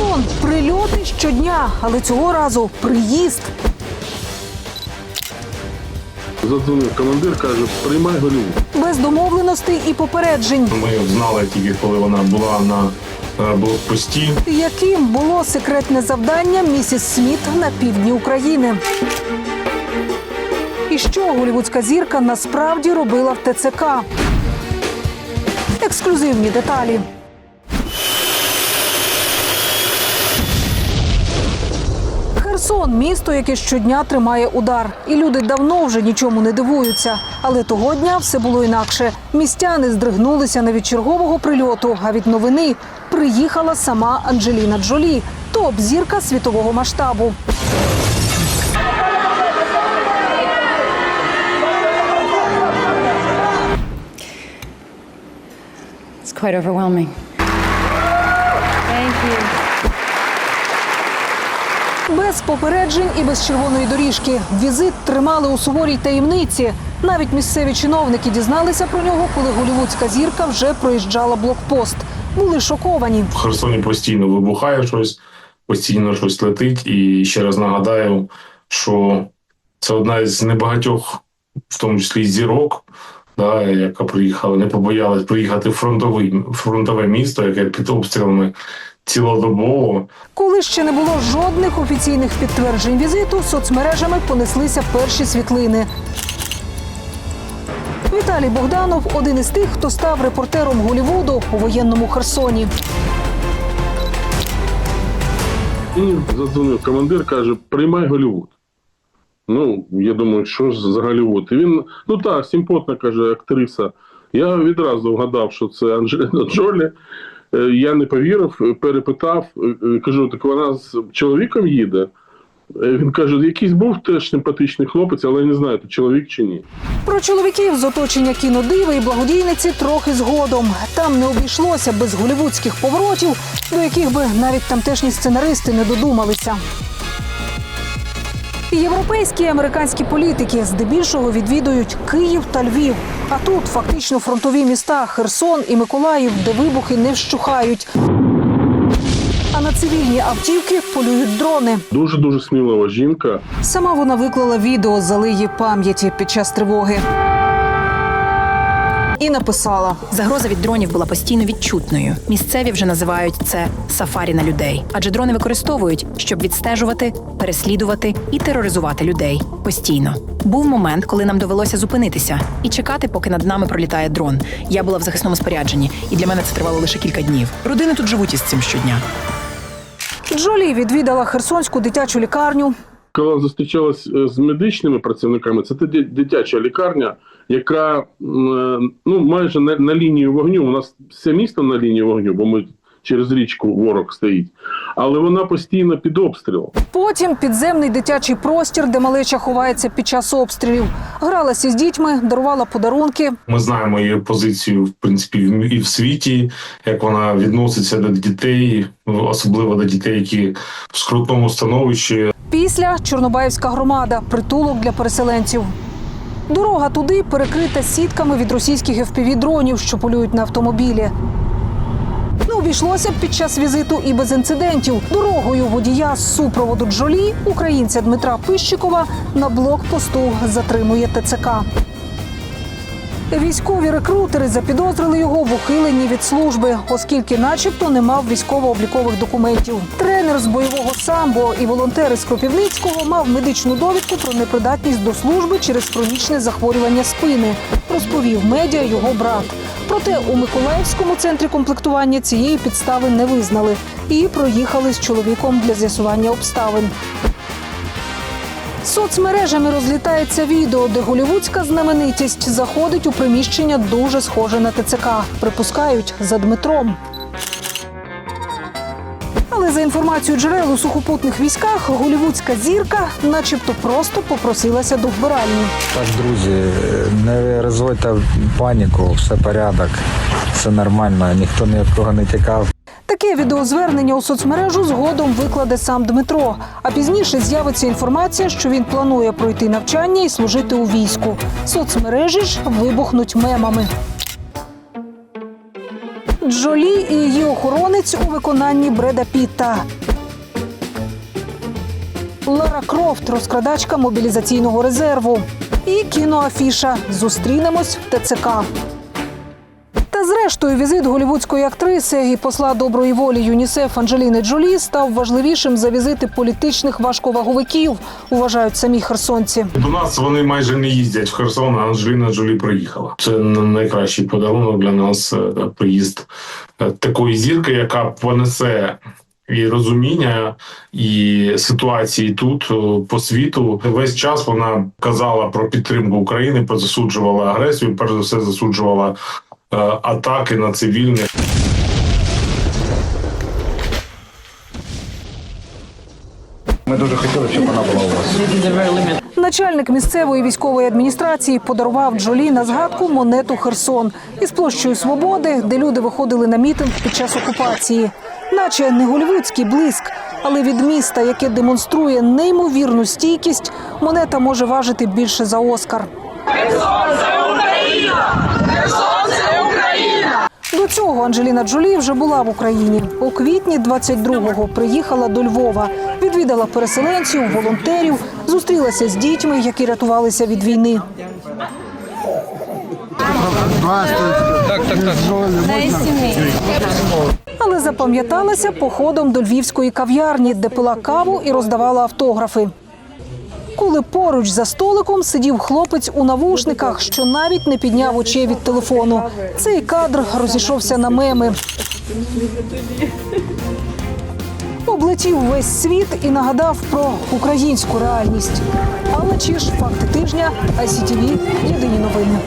Херсон прильоти щодня, але цього разу приїзд. Задзвонив командир, каже, приймай Голівуд. Без домовленостей і попереджень. Ми знали тільки, коли вона була на е, блокпості. Яким було секретне завдання місіс Сміт на півдні України? І що голівудська зірка насправді робила в ТЦК? Ексклюзивні деталі. Херсон місто, яке щодня тримає удар, і люди давно вже нічому не дивуються. Але того дня все було інакше. Містяни здригнулися не від чергового прильоту, а від новини приїхала сама Анджеліна Джолі, топ-зірка світового масштабу. It's quite overwhelming. Thank you. Без попереджень і без червоної доріжки. Візит тримали у суворій таємниці. Навіть місцеві чиновники дізналися про нього, коли голівудська зірка вже проїжджала блокпост. Були шоковані. В Херсоні постійно вибухає щось, постійно щось летить. І ще раз нагадаю, що це одна із небагатьох, в тому числі зірок, да, яка приїхала, не побоялась приїхати в фронтовий, фронтове місто, яке під обстрілами цілодобово. Коли ще не було жодних офіційних підтверджень візиту, соцмережами понеслися перші світлини. Віталій Богданов один із тих, хто став репортером Голівуду у воєнному Херсоні. І задзвонив командир, каже, приймай Голівуд. Ну, я думаю, що ж за Голівуд? І він, ну так, симпотна, каже, актриса. Я відразу вгадав, що це Анджеліна Джолі. Е, Я не повірив, перепитав, е, кажу, так вона з чоловіком їде. Е, Він каже, якийсь був теж симпатичний хлопець, але не знаю, то чоловік чи ні. Про чоловіків з оточення кінодиви і благодійниці трохи згодом. Там не обійшлося без голівудських поворотів, до яких би навіть тамтешні сценаристи не додумалися. Європейські і американські політики здебільшого відвідують Київ та Львів. А тут фактично фронтові міста Херсон і Миколаїв, де вибухи не вщухають. А на цивільні автівки полюють дрони. Дуже дуже смілива жінка. Сама вона виклала відео з алеї пам'яті під час тривоги. І написала: Загроза від дронів була постійно відчутною. Місцеві вже називають це сафарі на людей, адже дрони використовують, щоб відстежувати, переслідувати і тероризувати людей постійно. Був момент, коли нам довелося зупинитися і чекати, поки над нами пролітає дрон. Я була в захисному спорядженні, і для мене це тривало лише кілька днів. Родини тут живуть із цим щодня. Джолі відвідала Херсонську дитячу лікарню. Коли зустрічалась е, з медичними працівниками, це дитяча лікарня, яка е, ну майже на, на лінії вогню. У нас все місто на лінії вогню, бо ми через річку ворог стоїть, але вона постійно під обстрілом. Потім підземний дитячий простір, де малеча ховається під час обстрілів. Гралася з дітьми, дарувала подарунки. Ми знаємо її позицію, в принципі, в- і в світі, як вона відноситься до дітей, особливо до дітей, які в скрутному становищі. Після Чорнобаївська громада, притулок для переселенців. Дорога туди перекрита сітками від російських FPV-дронів, що полюють на автомобілі. Не обійшлося б під час візиту і без інцидентів. Дорогою водія з супроводу Джолі, українця Дмитра Пищикова, на блокпосту затримує ТЦК. Військові рекрутери запідозрили його в ухиленні від служби, оскільки, начебто, не мав військово-облікових документів. Тренер з бойового самбо і волонтер із Кропівницького мав медичну довідку про непридатність до служби через хронічне захворювання спини, розповів медіа його брат. Проте у Миколаївському центрі комплектування цієї підстави не визнали і проїхали з чоловіком для з'ясування обставин. Соцмережами розлітається відео, де голівудська знаменитість заходить у приміщення дуже схоже на ТЦК. Припускають за Дмитром. Але за інформацією джерел у сухопутних військах, голівудська зірка, начебто, просто попросилася до вбиральні. Так, друзі, не розводьте паніку, все порядок, все нормально, ніхто ні від кого не тікав. Таке відеозвернення у соцмережу згодом викладе сам Дмитро. А пізніше з'явиться інформація, що він планує пройти навчання і служити у війську. Соцмережі ж вибухнуть мемами. Джолі і її охоронець у виконанні Бреда Пітта. Лара Крофт, розкрадачка мобілізаційного резерву. І кіноафіша Зустрінемось в ТЦК. Зрештою, візит голівудської актриси і посла доброї волі ЮНІСЕФ Анджеліни Джолі став важливішим за візити політичних важковаговиків, вважають самі херсонці. До нас вони майже не їздять в Херсон, а Анджеліна Джолі приїхала. Це найкращий подарунок для нас. е, Приїзд е, такої зірки, яка понесе. І розуміння і ситуації тут е, по світу весь час вона казала про підтримку України, засуджувала агресію, перш за все засуджувала е, атаки на цивільних. Ми дуже хотіли, щоб вона була у вас. Начальник місцевої військової адміністрації подарував Джолі на згадку монету Херсон із площею Свободи, де люди виходили на мітинг під час окупації, наче не голівудський блиск, але від міста, яке демонструє неймовірну стійкість, монета може важити більше за Оскар. Цього Анджеліна Джолі вже була в Україні. У квітні 22-го приїхала до Львова, відвідала переселенців, волонтерів, зустрілася з дітьми, які рятувалися від війни. Але запам'яталася походом до львівської кав'ярні, де пила каву і роздавала автографи. Коли поруч за столиком сидів хлопець у навушниках, що навіть не підняв очей від телефону. Цей кадр розійшовся на меми. Облетів весь світ і нагадав про українську реальність. Але чи ж факти тижня, ICTV, єдині новини.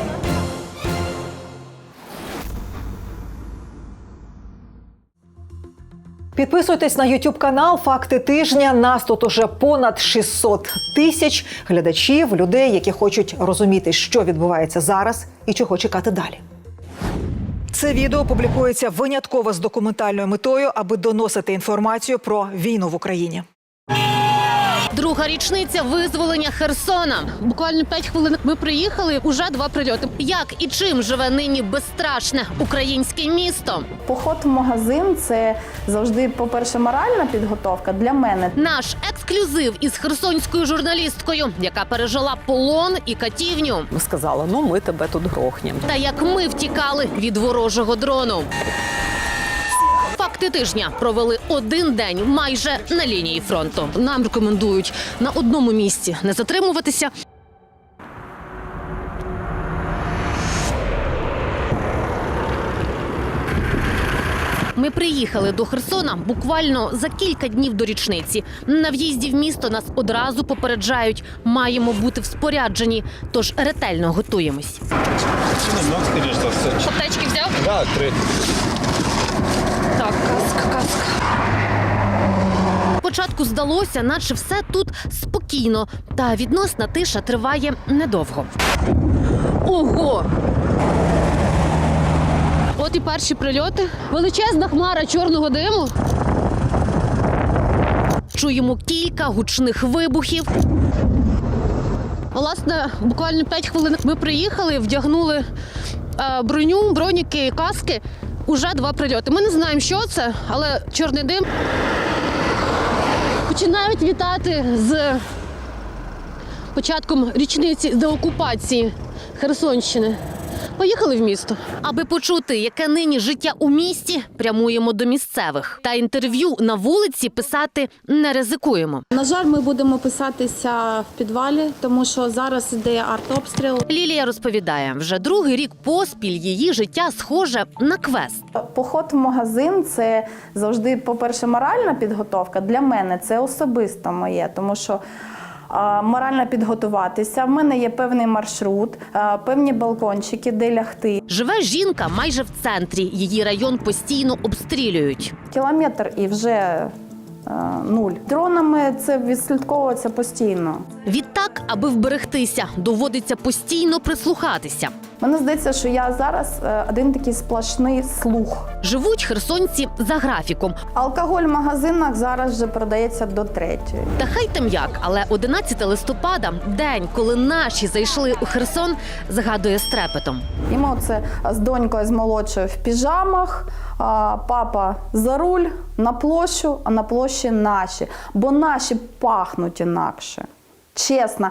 Підписуйтесь на YouTube канал Факти тижня. Нас тут уже понад 600 тисяч глядачів, людей, які хочуть розуміти, що відбувається зараз і чого чекати далі. Це відео публікується винятково з документальною метою, аби доносити інформацію про війну в Україні. Друга річниця визволення Херсона. Буквально 5 хвилин ми приїхали. Уже два прильоти. Як і чим живе нині безстрашне українське місто? Поход в магазин це завжди, по-перше, моральна підготовка для мене. Наш ексклюзив із херсонською журналісткою, яка пережила полон і катівню. Ми сказали, ну ми тебе тут грохнемо. Та як ми втікали від ворожого дрону. Факти тижня провели один день майже на лінії фронту. Нам рекомендують на одному місці не затримуватися. Ми приїхали до Херсона буквально за кілька днів до річниці. На в'їзді в місто нас одразу попереджають, маємо бути в спорядженні, тож ретельно готуємось. Аптечки взяв? Да, три. Так, каска, каска. Спочатку здалося, наче все тут спокійно, та відносна тиша триває недовго. Ого! От і перші прильоти. Величезна хмара чорного диму. Чуємо кілька гучних вибухів. Власне, буквально 5 хвилин ми приїхали, вдягнули е, броню, броніки, каски. Уже два прильоти. Ми не знаємо, що це, але чорний дим. Починають вітати з початком річниці деокупації Херсонщини. Поїхали в місто. Аби почути, яке нині життя у місті, прямуємо до місцевих. Та інтерв'ю на вулиці писати не ризикуємо. На жаль, ми будемо писатися в підвалі, тому що зараз іде артобстріл. Лілія розповідає, вже другий рік поспіль її життя схоже на квест. Поход в магазин це завжди, по-перше, моральна підготовка. Для мене це особисто моє, тому що. А, Морально підготуватися. В мене є певний маршрут, певні балкончики, де лягти. Живе жінка майже в центрі. Її район постійно обстрілюють. Кілометр і вже нуль. Дронами це відслідковується постійно. Відтак, аби вберегтися, доводиться постійно прислухатися. Мені здається, що я зараз е, один такий сплошний слух. Живуть херсонці за графіком. Алкоголь в магазинах зараз вже продається до третьої. Та хай там як, але 11 листопада, день, коли наші зайшли у Херсон, згадує з трепетом. І ми оце з донькою з молодшою в піжамах, а, папа за руль на площу, а на площі наші. Бо наші пахнуть інакше. Чесно,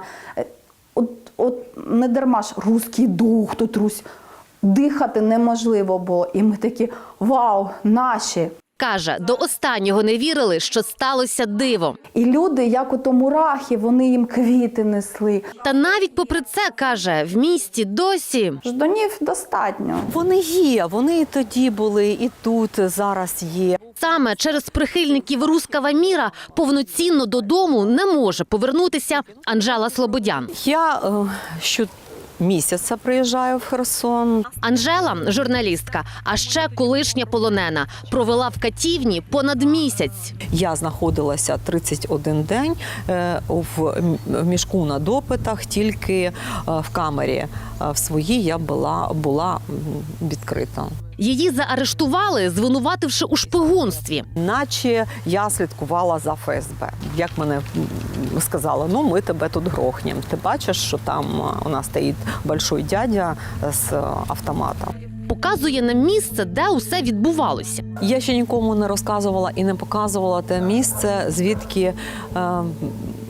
от, от не дарма ж руський дух, тут Русь. Дихати неможливо було. І ми такі вау, наші. Каже, до останнього не вірили, що сталося диво. І люди, як у тому рахі, вони їм квіти несли. Та навіть попри це каже, в місті досі Ждунів достатньо. Вони є, вони і тоді були, і тут зараз є. саме через прихильників рускава міра повноцінно додому не може повернутися Анжела Слободян. Я е, щомісяця приїжджаю в Херсон. Анжела, журналістка, а ще колишня полонена, провела в катівні понад місяць. Я знаходилася 31 день е, в мішку на допитах, тільки е, в камері е, в своїй я була, була відкрита. Її заарештували, звинувативши у шпигунстві. Наче я слідкувала за ФСБ. Як мене сказали, ну ми тебе тут грохнем. Ти бачиш, що там е, у нас стоїть большой дядя з е, автоматом. Показує нам місце, де усе відбувалося. Я ще нікому не розказувала і не показувала те місце, звідки е,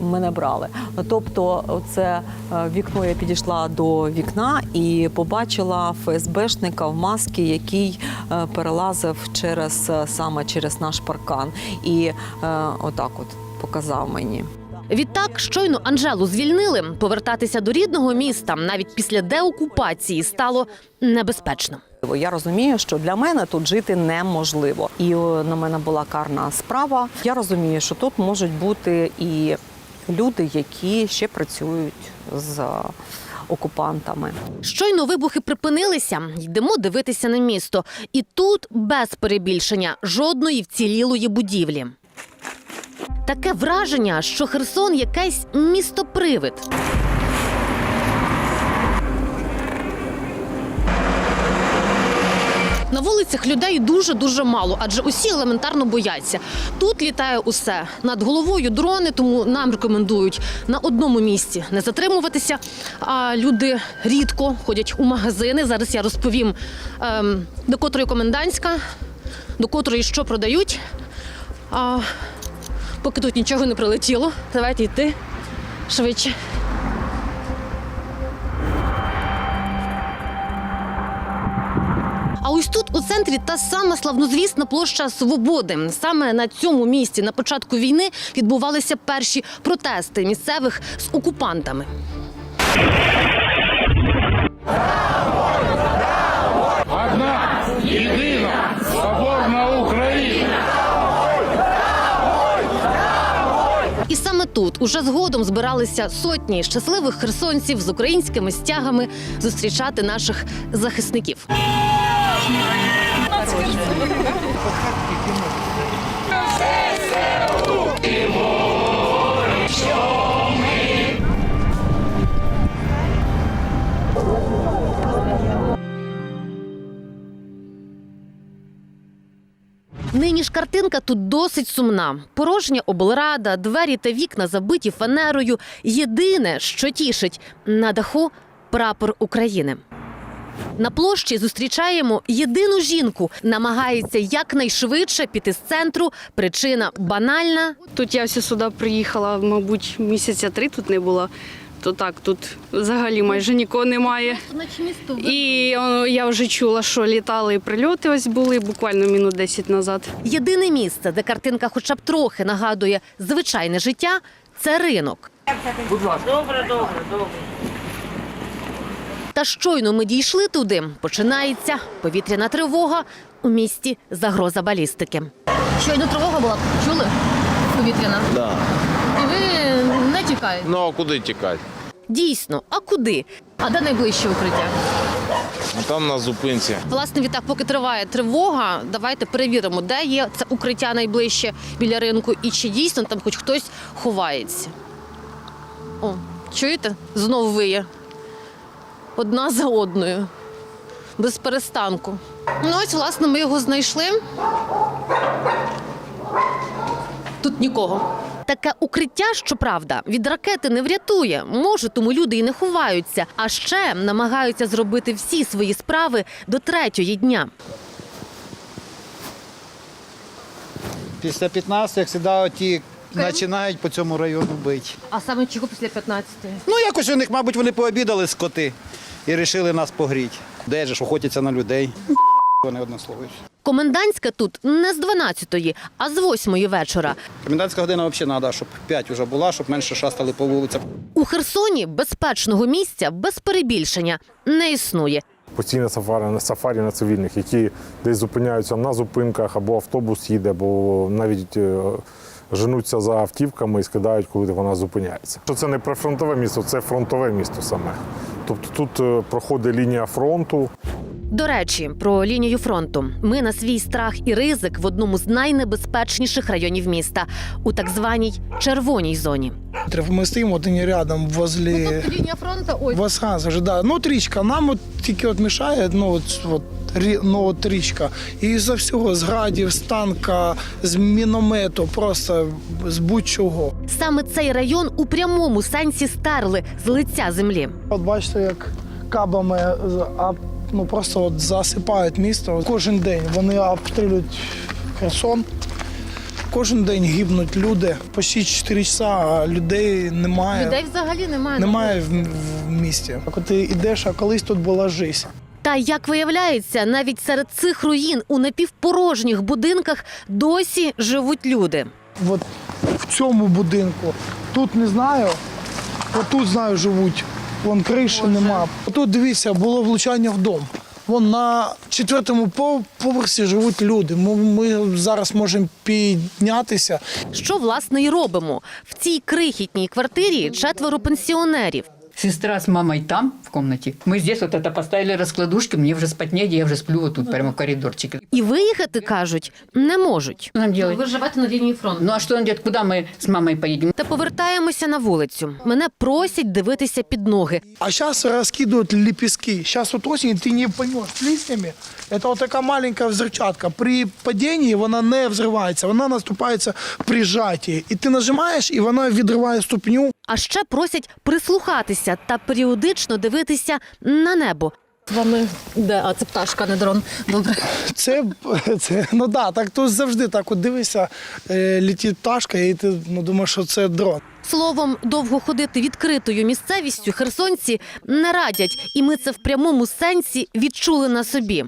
мене брали. Тобто, це е, вікно я підійшла до вікна і побачила ФСБшника в масці, який е, перелазив через е, саме через наш паркан, і е, отак от показав мені. Відтак, щойно Анжелу звільнили, повертатися до рідного міста навіть після деокупації стало небезпечно. Я розумію, що для мене тут жити неможливо. І на мене була карна справа. Я розумію, що тут можуть бути і люди, які ще працюють з е, окупантами. Щойно вибухи припинилися, йдемо дивитися на місто. І тут без перебільшення жодної вцілілої будівлі. Таке враження, що Херсон якесь містопривид. На вулицях людей дуже дуже мало, адже усі елементарно бояться. Тут літає усе над головою дрони, тому нам рекомендують на одному місці не затримуватися. А люди рідко ходять у магазини. Зараз я розповім ем, до котрої комендантська, до котрої що продають. А, поки тут нічого не прилетіло, давайте йти швидше. А ось тут у центрі та сама славнозвісна площа Свободи. Саме на цьому місці на початку війни відбувалися перші протести місцевих з окупантами. І тут. Уже згодом збиралися сотні щасливих херсонців з українськими стягами зустрічати наших захисників. Нині ж картинка тут досить сумна. Порожня облрада, двері та вікна забиті фанерою. Єдине, що тішить на даху прапор України. На площі зустрічаємо єдину жінку. Намагається якнайшвидше піти з центру. Причина банальна. Тут я все сюди приїхала, мабуть, місяця три тут не було. То так, тут взагалі майже нікого немає. І о, я вже чула, що літали і прильоти ось були буквально минут 10 назад. Єдине місце, де картинка хоча б трохи нагадує звичайне життя, це ринок. Добре, добре, добре. Та щойно ми дійшли туди. Починається повітряна тривога. У місті загроза балістики. Щойно тривога була. Чули? Повітряна. Да. Тікаєте. Ну а куди тікати? Дійсно, а куди? А де найближче укриття? А там на зупинці. Власне, відтак, поки триває тривога, давайте перевіримо, де є це укриття найближче біля ринку і чи дійсно там хоч хтось ховається. О, чуєте? Знову виє. одна за одною. Без перестанку. Ну, ось, власне, ми його знайшли. Тут нікого. Таке укриття, щоправда, від ракети не врятує. Може, тому люди і не ховаються. А ще намагаються зробити всі свої справи до третьої дня. Після 15, як завжди, ті починають по цьому району бити. А саме чого після 15-ї? Ну, якось у них, мабуть, вони пообідали скоти і вирішили нас погріти. Де ж охотяться на людей? Вони однословують. Комендантська тут не з 12-ї, а з 8-ї вечора. Комендантська година взагалі треба, щоб 5 вже була, щоб менше шастали по вулицях. У Херсоні безпечного місця без перебільшення не існує. Постійне сафарі сафарі на цивільних, які десь зупиняються на зупинках, або автобус їде, або навіть е, женуться за автівками і скидають, коли вона зупиняється. Що це не прифронтове місто, це фронтове місто саме. Тобто тут е, проходить лінія фронту. До речі, про лінію фронту. Ми на свій страх і ризик в одному з найнебезпечніших районів міста у так званій червоній зоні. Мы стоим вот они рядом возле лінія фронту ось. Восханса же, да. Ну, от річка. Нам от тільки от мішає, ну, от, от, ну, от річка. І за всього, з градів, з танка, з міномету, просто з будь-чого. Саме цей район у прямому сенсі стерли з лиця землі. От бачите, як кабами а, ну, просто от засипають місто. Кожен день вони обстрілюють Херсон. Кожен день гибнуть люди. Почти 4 часа, людей немає. Людей взагалі немає. Немає в, в місті. Коли ти йдеш, а колись тут була жизнь. Та як виявляється, навіть серед цих руїн у напівпорожніх будинках досі живуть люди. От в цьому будинку. Тут не знаю, тут знаю, живуть. Вон криші нема. Тут дивіться, було влучання в дом. Вон на четвертому поверсі живуть люди. Ми, зараз можемо піднятися. Що власне і робимо в цій крихітній квартирі четверо пенсіонерів Сестра с мамой там, в комнате. Мы здесь вот это поставили раскладушки, мне уже спать негде, я уже сплю вот тут прямо в коридорчике. І виїхати кажуть не можуть. Что нам делать? живете на лінії фронту. Ну а что нам делать? Куда мы с мамой поедем? Та повертаємося на вулицю. Мене просять дивитися під ноги. А зараз розкидують лепестки. Зараз от осінь ти не поймеш з листями. Це от така маленька взривчатка. При падінні вона не взривається, вона наступається при жаті. І ти нажимаєш, і вона відриває ступню. А ще просять прислухатися та періодично дивитися на небо. З вами де? А це пташка, не дрон. Добре. Це, це ну да, так то завжди так. От дивишся, е, летить пташка, і ти ну, думаєш, що це дрон. Словом, довго ходити відкритою місцевістю херсонці не радять, і ми це в прямому сенсі відчули на собі.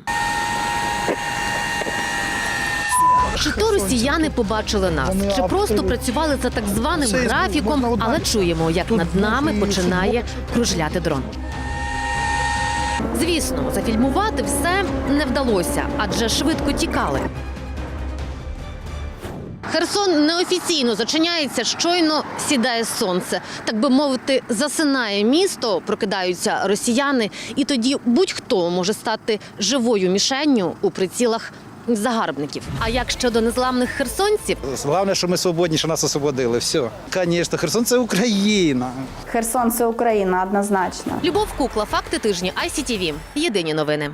Чи то росіяни побачили нас, чи просто працювали за так званим графіком, але чуємо, як над нами починає кружляти дрон. Звісно, зафільмувати все не вдалося, адже швидко тікали. Херсон неофіційно зачиняється, щойно сідає сонце. Так би мовити, засинає місто, прокидаються росіяни, і тоді будь-хто може стати живою мішенню у прицілах загарбників. А як щодо незламних херсонців, Головне, що ми свободні, що нас освободили. Все. Звісно, Херсон це Україна. Херсон це Україна однозначно. Любов Кукла, факти тижні, ICTV. Єдині новини.